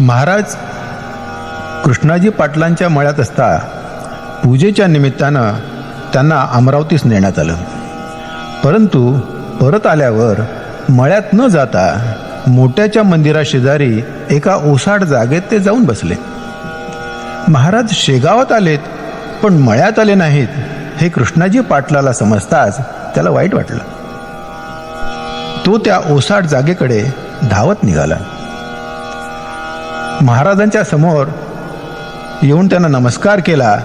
महाराज कृष्णाजी पाटलांच्या मळ्यात असता पूजेच्या निमित्तानं त्यांना अमरावतीस नेण्यात आलं. परंतु परत आल्यावर मळ्यात न जाता मोठ्याच्या मंदिराशेजारी एका ओसाड जागेत ते जाऊन बसले. महाराज शेगावात आलेत पण मळ्यात आले नाहीत हे कृष्णाजी पाटलाला समजताच त्याला वाईट वाटलं. तो त्या ओसाड जागेकडे धावत निघाला. महाराजांच्या समोर येऊन त्यांना नमस्कार केला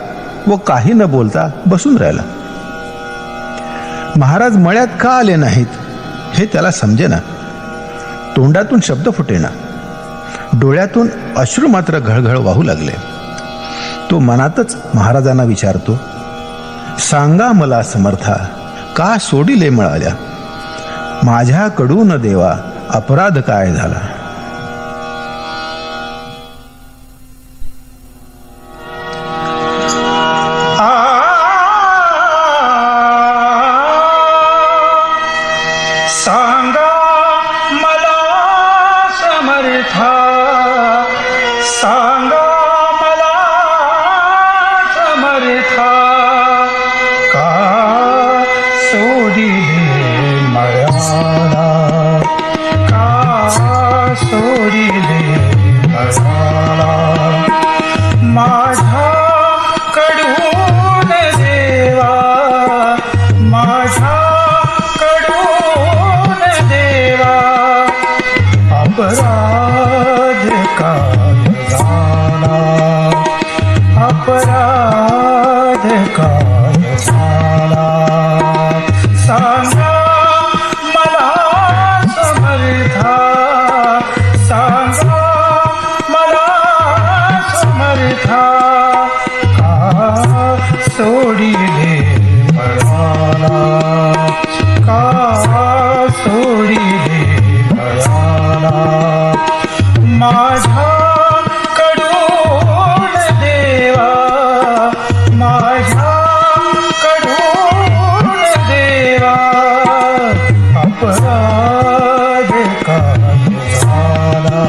व काही न बोलता बसून राहिला. महाराज मळ्यात का आले नाहीत हे त्याला समजेना. तोंडातून शब्द फुटेना. डोळ्यातून अश्रू मात्र घळघळ वाहू लागले. तो मनातच महाराजांना विचारतो सांगा मला समर्था का सोडिले मिळाल्या? माझ्याकडून देवा अपराध काय झाला? समर्था सांगा मला समर्था का सोडी मळाला का सोडिले मळाला माझा कडून देवा. माझा कडून देवा. अपराध का झाला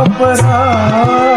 अपराध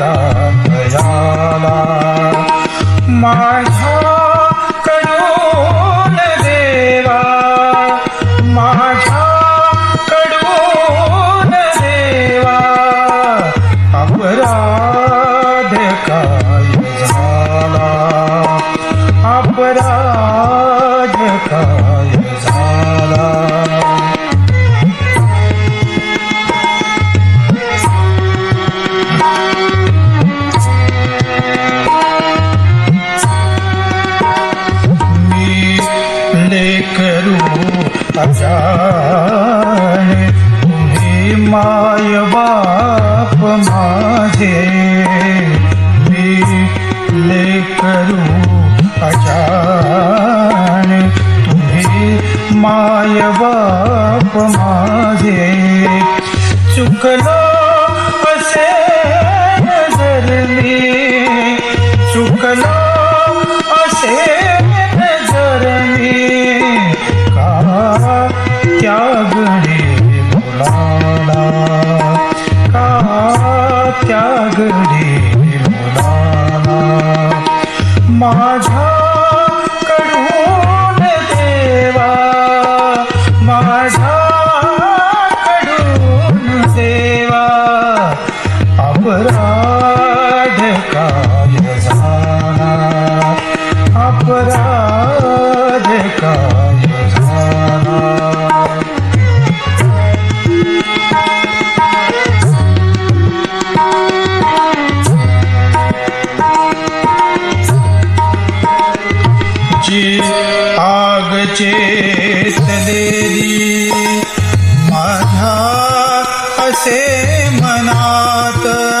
दयाला माझा कडून देवा. माझा कडून देवा. अपरा माझे मी ले करू अजान तुम्ही माय बाप माझे. चुकलो त्याग रे माझ रामनाथ